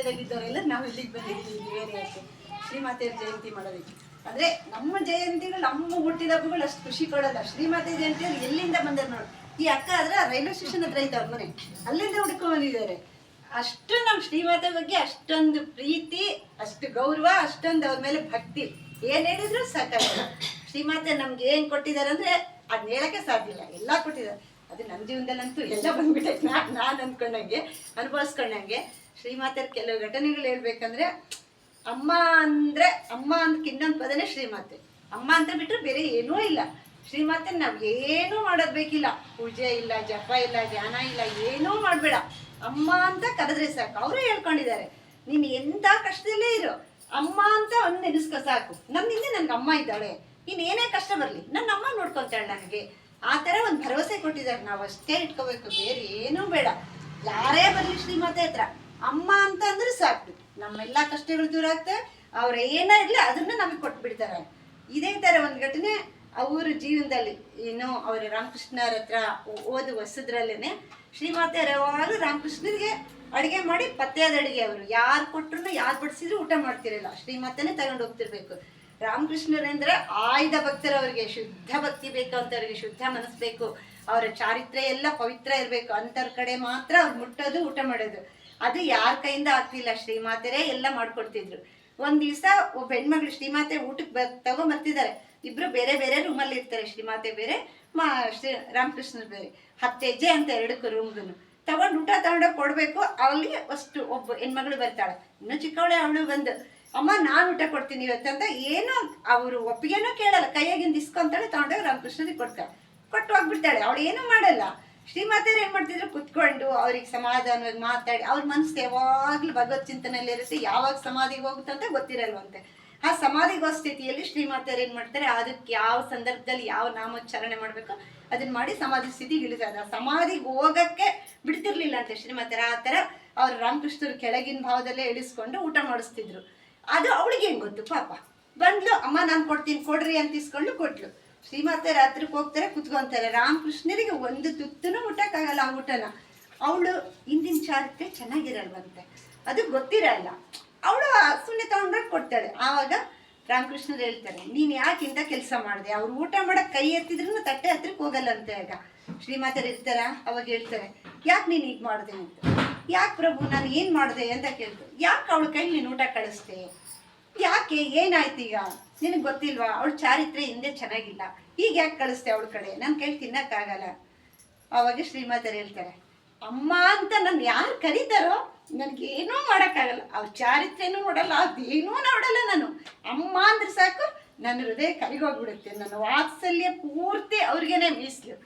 ಇದ್ದವರೆಲ್ಲ ನಾವು ಇಲ್ಲಿಗೆ ಬಂದಿದ್ದೀವಿ ಬೇರೆಯಕ್ಕೆ ಶ್ರೀಮಾತೆಯ ಜಯಂತಿ ಮಾಡೋದಕ್ಕೆ ಅಂದ್ರೆ ನಮ್ಮ ಜಯಂತಿಗಳು, ನಮ್ಮ ಹುಟ್ಟಿದ ಹಬ್ಬಗಳು ಅಷ್ಟು ಖುಷಿ ಕೊಡಲ್ಲ. ಶ್ರೀಮಾತೆ ಜಯಂತಿಯವ್ರು ಎಲ್ಲಿಂದ ಬಂದಾರ ನೋಡಿ. ಈ ಅಕ್ಕ ಆದ್ರೆ ರೈಲ್ವೆ ಸ್ಟೇಷನ್ ಹತ್ರ ಅವ್ರ ಮನೆ. ಅಲ್ಲಿಂದ ಹುಡ್ಕೊಂಡಿದ್ದಾರೆ ಅಷ್ಟು ನಮ್ಮ ಶ್ರೀಮಾತೆ ಬಗ್ಗೆ ಅಷ್ಟೊಂದು ಪ್ರೀತಿ, ಅಷ್ಟು ಗೌರವ, ಅಷ್ಟೊಂದು ಅವ್ರ ಮೇಲೆ ಭಕ್ತಿ. ಏನ್ ಹೇಳಿದ್ರು ಸಾಕಾಗ ಶ್ರೀಮಾತೆ ನಮ್ಗೆ ಏನ್ ಕೊಟ್ಟಿದ್ದಾರೆ ಅಂದ್ರೆ ಅದ್ನ ಹೇಳಕ್ಕೆ ಸಾಧ್ಯ ಇಲ್ಲ. ಎಲ್ಲ ಕೊಟ್ಟಿದ್ದಾರೆ. ಅದು ನಮ್ಮ ಜೀವನದಲ್ಲಂತೂ ಎಲ್ಲ ಬಂದ್ಬಿಟ್ಟೈತೆ ನಾನು ನಾನು ಅಂದ್ಕೊಂಡಂಗೆ ಅನುಭವಿಸ್ಕೊಂಡಂಗೆ. ಶ್ರೀಮಾತೆಯರ್ ಕೆಲವು ಘಟನೆಗಳು ಹೇಳ್ಬೇಕಂದ್ರೆ, ಅಮ್ಮ ಅಂದ್ರೆ, ಅಮ್ಮ ಅಂತ ಇನ್ನೊಂದು ಪದನೇ ಶ್ರೀಮಾತೆ. ಅಮ್ಮ ಅಂತ ಬಿಟ್ರೆ ಬೇರೆ ಏನೂ ಇಲ್ಲ. ಶ್ರೀಮಾತೆ ನಾವು ಏನೂ ಮಾಡೋದು ಬೇಕಿಲ್ಲ. ಪೂಜೆ ಇಲ್ಲ, ಜಪ ಇಲ್ಲ, ಧ್ಯಾನ ಇಲ್ಲ, ಏನೂ ಮಾಡಬೇಡ. ಅಮ್ಮ ಅಂತ ಕರೆದ್ರೆ ಸಾಕು. ಅವರೇ ಹೇಳ್ಕೊಂಡಿದ್ದಾರೆ. ನೀನು ಎಂಥ ಕಷ್ಟದಲ್ಲೇ ಇರು. ಅಮ್ಮ ಅಂತ ಒಂದು ನೆನೆಸ್ಕೊ ಸಾಕು. ನನ್ನಿಂದ ನನಗೆ ಅಮ್ಮ ಇದ್ದಾಳೆ. ನೀನು ಏನೇ ಕಷ್ಟ ಬರಲಿ ನನ್ನ ಅಮ್ಮ ನೋಡ್ಕೊತಾಳೆ ನನಗೆ. ಆ ಥರ ಒಂದು ಭರವಸೆ ಕೊಟ್ಟಿದ್ದಾರೆ. ನಾವು ಅಷ್ಟೇ ಇಟ್ಕೋಬೇಕು. ಬೇರೆ ಏನೂ ಬೇಡ. ಯಾರೇ ಬರಲಿ ಶ್ರೀಮಾತೆ ಹತ್ರ. ಅಮ್ಮ ಅಂತ ಅಂದ್ರೆ ಸಾಕು. ನಮ್ಮೆಲ್ಲ ಕಷ್ಟಗಳು ದೂರ ಆಗ್ತವೆ ಅವ್ರ ಏನೇ ಇರಲಿ ಅದನ್ನ ನಮಗೆ ಕೊಟ್ಬಿಡ್ತಾರೆ ಇದೇ ಥರ ಒಂದು ಘಟನೆ ಅವರ ಜೀವನದಲ್ಲಿ. ಏನು ಅವ್ರ ರಾಮಕೃಷ್ಣರ ಹತ್ರ ಓದು ಹೊಸದ್ರಲ್ಲೇನೆ ಶ್ರೀಮಾತೆ ಯಾವಾಗಲೂ ರಾಮಕೃಷ್ಣರಿಗೆ ಅಡುಗೆ ಮಾಡಿ ಪತ್ತೆಯಾದ ಅಡುಗೆ ಅವರು. ಯಾರು ಕೊಟ್ರು ಯಾರು ಬಡಿಸಿದ್ರು ಊಟ ಮಾಡ್ತಿರಲಿಲ್ಲ ಶ್ರೀಮಾತೆನೇ ತಗೊಂಡು ಹೋಗ್ತಿರ್ಬೇಕು. ರಾಮಕೃಷ್ಣರಂದ್ರೆ ಆಯ್ದ ಭಕ್ತರವ್ರಿಗೆ ಶುದ್ಧ ಭಕ್ತಿ ಬೇಕು ಅಂತವ್ರಿಗೆ ಶುದ್ಧ ಮನಸ್ಸು ಬೇಕು. ಅವರ ಚಾರಿತ್ರ್ಯ ಎಲ್ಲ ಪವಿತ್ರ ಇರಬೇಕು. ಅಂಥವ್ರ ಕಡೆ ಮಾತ್ರ ಅವ್ರು ಮುಟ್ಟೋದು, ಊಟ ಮಾಡೋದು. ಅದು ಯಾರ ಕೈಯಿಂದ ಆಗ್ತಿಲ್ಲ, ಶ್ರೀಮಾತೆರೇ ಎಲ್ಲ ಮಾಡ್ಕೊಡ್ತಿದ್ರು. ಒಂದ್ ದಿವಸ ಒಬ್ಬ ಹೆಣ್ಮಗಳು ಶ್ರೀಮಾತೆ ಊಟಕ್ಕೆ ಬ ತಗೊಂಬರ್ತಿದ್ದಾರೆ ಇಬ್ರು ಬೇರೆ ಬೇರೆ ರೂಮಲ್ಲಿ ಇರ್ತಾರೆ, ಶ್ರೀಮಾತೆ ಬೇರೆ, ಮಾ, ಶ್ರೀ ರಾಮಕೃಷ್ಣ ಬೇರೆ. ಹತ್ತು ಹೆಜ್ಜೆ ಅಂತ ಎರಡಕ್ಕೂ ರೂಮ್ಗೂ ತಗೊಂಡು ಊಟ ತಗೊಂಡೋಗಿ ಕೊಡ್ಬೇಕು ಅಲ್ಲಿ ಅಷ್ಟು ಒಬ್ಬ ಹೆಣ್ಮಗಳು ಬರ್ತಾಳೆ. ಇನ್ನು ಚಿಕ್ಕವಳೆ ಅವಳು ಬಂದು, ಅಮ್ಮ, ನಾನು ಊಟ ಕೊಡ್ತೀನಿ ಇವತ್ತಂತ ಏನೋ ಅವರು ಒಪ್ಪಿಗೆನೂ ಕೇಳಲ್ಲ. ಕೈಯಾಗಿಂದ ಇಸ್ಕೊಂತಾಳೆ ತಗೊಂಡೋಗಿ ರಾಮಕೃಷ್ಣನಿಗೆ ಕೊಡ್ತಾಳೆ. ಕೊಟ್ಟು ಹೋಗ್ಬಿಡ್ತಾಳೆ. ಅವಳು ಏನೂ ಮಾಡಲ್ಲ. ಶ್ರೀಮಾತೆಯರು ಏನ್ ಮಾಡ್ತಿದ್ರು? ಕುತ್ಕೊಂಡು ಅವ್ರಿಗೆ ಸಮಾಧಾನವಾಗಿ ಮಾತಾಡಿ, ಅವ್ರ ಮನಸ್ಸು ಯಾವಾಗ್ಲೂ ಭಗವತ್ ಚಿಂತನೆಯಲ್ಲಿ ಇರುತ್ತೆ, ಯಾವಾಗ ಸಮಾಧಿಗೆ ಹೋಗುತ್ತಂತೆ ಗೊತ್ತಿರಲ್ವಂತೆ. ಆ ಸಮಾಧಿಗೋ ಸ್ಥಿತಿಯಲ್ಲಿ ಶ್ರೀಮಾತೇರು ಏನ್ ಮಾಡ್ತಾರೆ? ಅದಕ್ಕೆ ಯಾವ ಸಂದರ್ಭದಲ್ಲಿ ಯಾವ ನಾಮೋಚ್ಚಾರಣೆ ಮಾಡ್ಬೇಕು ಅದನ್ನ ಮಾಡಿ ಸಮಾಧಿ ಸ್ಥಿತಿಗೆ ಇಳಿತಾರೆ ಸಮಾಧಿಗೆ ಹೋಗಕ್ಕೆ ಬಿಡ್ತಿರ್ಲಿಲ್ಲ ಅಂತ ಶ್ರೀಮಾತೆಯರ ಆ ತರ ಅವ್ರ ರಾಮಕೃಷ್ಣರು ಕೆಳಗಿನ ಭಾವದಲ್ಲೇ ಇಳಿಸ್ಕೊಂಡು ಊಟ ಮಾಡಿಸ್ತಿದ್ರು. ಅದು ಅವಳಿಗೆ ಹೆಂಗ್ ಗೊತ್ತು? ಪಾಪ. ಬಂದ್ಲು, ಅಮ್ಮ, ನಾನು ಕೊಡ್ತೀನಿ, ಕೊಡ್ರಿ ಅಂತ ಇಸ್ಕೊಂಡು ಕೊಟ್ಲು. ಶ್ರೀಮಾತೆ ರಾತ್ರಿಗೆ ಹೋಗ್ತಾರೆ ಕುತ್ಕೊಂತಾರೆ ರಾಮಕೃಷ್ಣರಿಗೆ ಒಂದು ತುತ್ತೂ ಮುಟ್ಟಕ್ಕಾಗಲ್ಲ ಆ ಊಟನ. ಅವಳು ಹಿಂದಿನ ಚಾರಿತ್ರೆ ಚೆನ್ನಾಗಿರಲ್ವಂತೆ. ಅದು ಗೊತ್ತಿರಲ್ಲ. ಅವಳು ಸುಮ್ಮನೆ ತಗೊಂಡ್ರೆ ಕೊಡ್ತಾಳೆ. ಆವಾಗ ರಾಮಕೃಷ್ಣರು ಹೇಳ್ತಾರೆ, ನೀನು ಯಾಕೆ ಇಂಥ ಕೆಲಸ ಮಾಡಿದೆ? ಅವ್ರು ಊಟ ಮಾಡಕ್ ಕೈ ಎತ್ತಿದ್ರು ತಟ್ಟೆ ಹತ್ರಕ್ಕೆ ಹೋಗಲ್ಲಂತೆ ಆಗ. ಶ್ರೀಮಾತರು ಇರ್ತಾರ ಅವಾಗ ಹೇಳ್ತಾರೆ, ಯಾಕೆ ನೀನು ಈಗ ಮಾಡಿದೆ? ಅಂತ. ಯಾಕೆ ಪ್ರಭು, ನಾನು ಏನು ಮಾಡಿದೆ? ಅಂತ ಕೇಳ್ತು ಯಾಕೆ ಅವಳ ಕೈಲಿ ನೀನು ಊಟ ಕಳಿಸ್ದೆ? ಯಾಕೆ, ಏನಾಯ್ತು ಈಗ? ನಿನಗೆ ಗೊತ್ತಿಲ್ವಾ? ಅವಳ ಚಾರಿತ್ರೆ ಹಿಂದೆ ಚೆನ್ನಾಗಿಲ್ಲ. ಈಗ ಯಾಕೆ ಕಳಿಸ್ತೇ ಅವಳ ಕಡೆ? ನನ್ನ ಕೈಲಿ ತಿನ್ನೋಕ್ಕಾಗಲ್ಲ. ಅವಾಗ ಶ್ರೀಮಾತರು ಹೇಳ್ತಾರೆ, ಅಮ್ಮ ಅಂತ ನಾನು ಯಾರು ಕರೀತಾರೋ ನನಗೇನೂ ಮಾಡೋಕ್ಕಾಗಲ್ಲ. ಅವ್ರ ಚಾರಿತ್ರೆನೂ ನೋಡಲ್ಲ, ಅದೇನೂ ನೋಡಲ್ಲ ನಾನು. ಅಮ್ಮ ಅಂದ್ರೆ ಸಾಕು ನನ್ನ ಹೃದಯ ಕರಿಗೋಗ್ಬಿಡುತ್ತೆ. ನನ್ನ ವಾತ್ಸಲ್ಯ ಪೂರ್ತಿ ಅವ್ರಿಗೇನೆ ಮೀಸಲು.